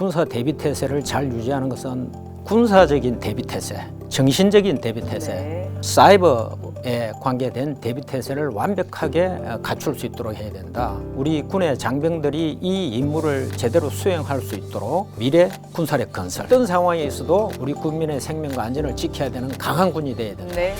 군사 대비 태세를 잘 유지하는 것은 군사적인 대비 태세, 정신적인 대비 태세, 네. 사이버에 관계된 대비 태세를 완벽하게 어, 갖출 수 있도록 해야 된다. 우리 군의 장병들이 이 임무를 제대로 수행할 수 있도록 미래 군사력 건설. 어떤 상황에 있어도 우리 국민의 생명과 안전을 지켜야 되는 강한 군이 돼야 된다. 네.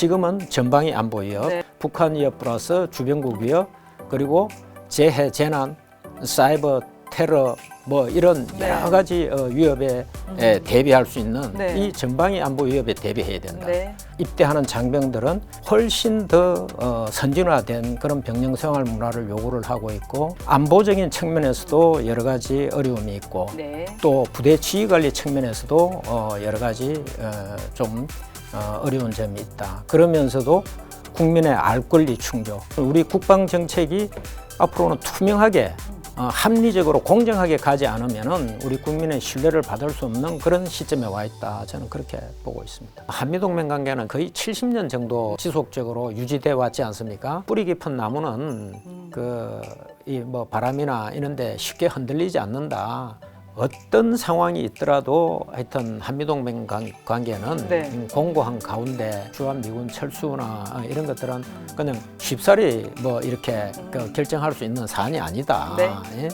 지금은 전방위 안보 위협, 네. 북한 위협 플러스 주변국 위협, 그리고 재해, 재난, 사이버 테러 뭐 이런 네. 여러 가지 어, 위협에 에, 대비할 수 있는 네. 이 전방위 안보 위협에 대비해야 된다. 네. 입대하는 장병들은 훨씬 더 어, 선진화된 그런 병영 생활 문화를 요구를 하고 있고 안보적인 측면에서도 여러 가지 어려움이 있고 네. 또 부대 지휘 관리 측면에서도 어, 여러 가지 어, 좀 어, 어려운 점이 있다. 그러면서도 국민의 알 권리 충족. 우리 국방 정책이 앞으로는 투명하게 어, 합리적으로 공정하게 가지 않으면은 우리 국민의 신뢰를 받을 수 없는 그런 시점에 와 있다. 저는 그렇게 보고 있습니다. 한미 동맹 관계는 거의 70년 정도 지속적으로 유지돼 왔지 않습니까? 뿌리 깊은 나무는 그 이 뭐 바람이나 이런 데 쉽게 흔들리지 않는다. 어떤 상황이 있더라도 하여튼 한미동맹 관- 관계는 네. 음, 공고한 가운데 주한 미군 철수나 어, 이런 것들은 그냥 쉽사리 뭐 이렇게 그 결정할 수 있는 사안이 아니다. 네. 예?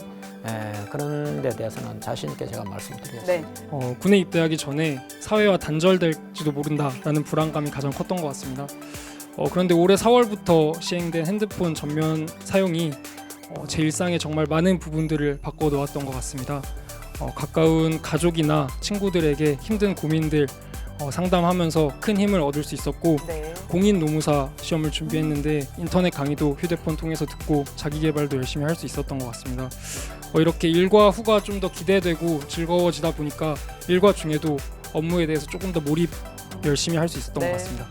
예, 그런 데 대해서는 자신 있게 제가 말씀드리겠습니다. 네. 어, 군에 입대하기 전에 사회와 단절될지도 모른다라는 불안감이 가장 컸던 것 같습니다. 어, 그런데 올해 4월부터 시행된 핸드폰 전면 사용이 어, 제 일상에 정말 많은 부분들을 바꿔 놓았던 것 같습니다. 어, 가까운 가족이나 친구들에게 힘든 고민들 어, 상담하면서 큰 힘을 얻을 수 있었고 네. 공인 노무사 시험을 준비했는데 인터넷 강의도 휴대폰 통해서 듣고 자기 개발도 열심히 할 수 있었던 것 같습니다. 어, 이렇게 일과 후가 좀 더 기대되고 즐거워지다 보니까 일과 중에도 업무에 대해서 조금 더 몰입 열심히 할 수 있었던 네. 것 같습니다.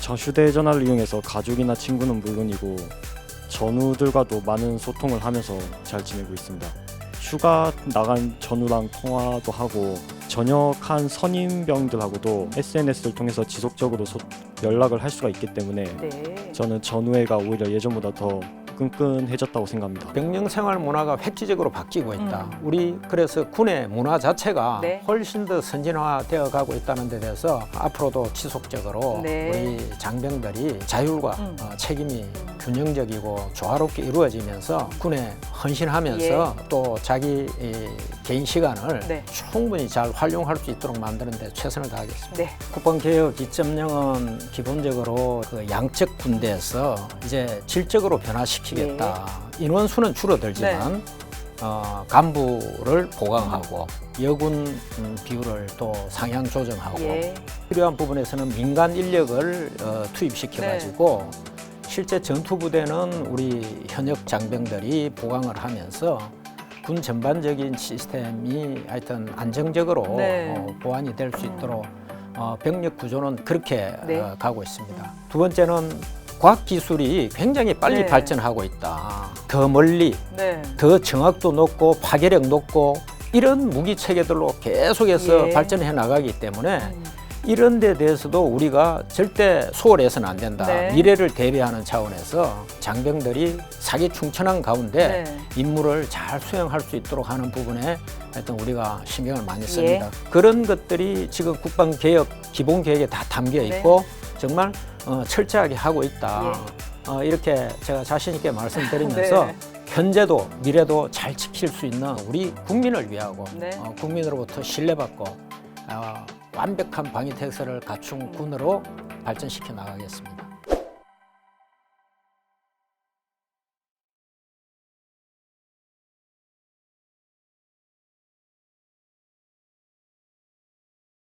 저 휴대전화를 이용해서 가족이나 친구는 물론이고 전우들과도 많은 소통을 하면서 잘 지내고 있습니다. 휴가 나간 전우랑 통화도 하고 전역한 선임병들하고도 SNS를 통해서 지속적으로 소- 연락을 할 수가 있기 때문에 네. 저는 전우회가 오히려 예전보다 더 끈끈해졌다고 생각합니다. 병영 생활 문화가 획기적으로 바뀌고 있다. 음. 우리 그래서 군의 문화 자체가 네. 훨씬 더 선진화되어 가고 있다는 데 대해서 앞으로도 지속적으로 네. 우리 장병들이 자율과 음. 어, 책임이 균형적이고 조화롭게 이루어지면서 군에 헌신하면서 또 자기 이, 개인 시간을 예. 네. 충분히 잘 활용할 수 있도록 만드는 데 최선을 다하겠습니다. 네. 국방개혁 2.0은 기본적으로 그 양적 군대에서 이제 질적으로 변화시키겠다. 예. 인원수는 줄어들지만 네. 어, 간부를 보강하고 여군 음, 비율을 또 상향 조정하고 예. 필요한 부분에서는 민간 인력을 어, 투입시켜 가지고 네. 실제 전투 부대는 우리 현역 장병들이 보강을 하면서 군 전반적인 시스템이 하여튼 안정적으로 네. 어, 보완이 될 수 있도록 어, 병력 구조는 그렇게 네. 어, 가고 있습니다. 두 번째는 과학 기술이 굉장히 빨리 네. 발전하고 있다. 더 멀리, 네. 더 정확도 높고 파괴력 높고 이런 무기 체계들로 계속해서 예. 발전해 나가기 때문에 음. 이런 데 대해서도 우리가 절대 소홀해서는 안 된다. 네. 미래를 대비하는 차원에서 장병들이 사기 충천한 가운데 네. 임무를 잘 수행할 수 있도록 하는 부분에 하여튼 우리가 신경을 예. 많이 씁니다. 그런 것들이 지금 국방 개혁 기본 계획에 다 담겨 있고 정말 어, 철저하게 하고 있다. 어, 이렇게 제가 자신 있게 말씀드리면서 네. 현재도 미래도 잘 지킬 수 있는 우리 국민을 위하고 네. 어, 국민으로부터 신뢰받고 어, 완벽한 방위 태세를 갖춘 군으로 발전시켜 나가겠습니다.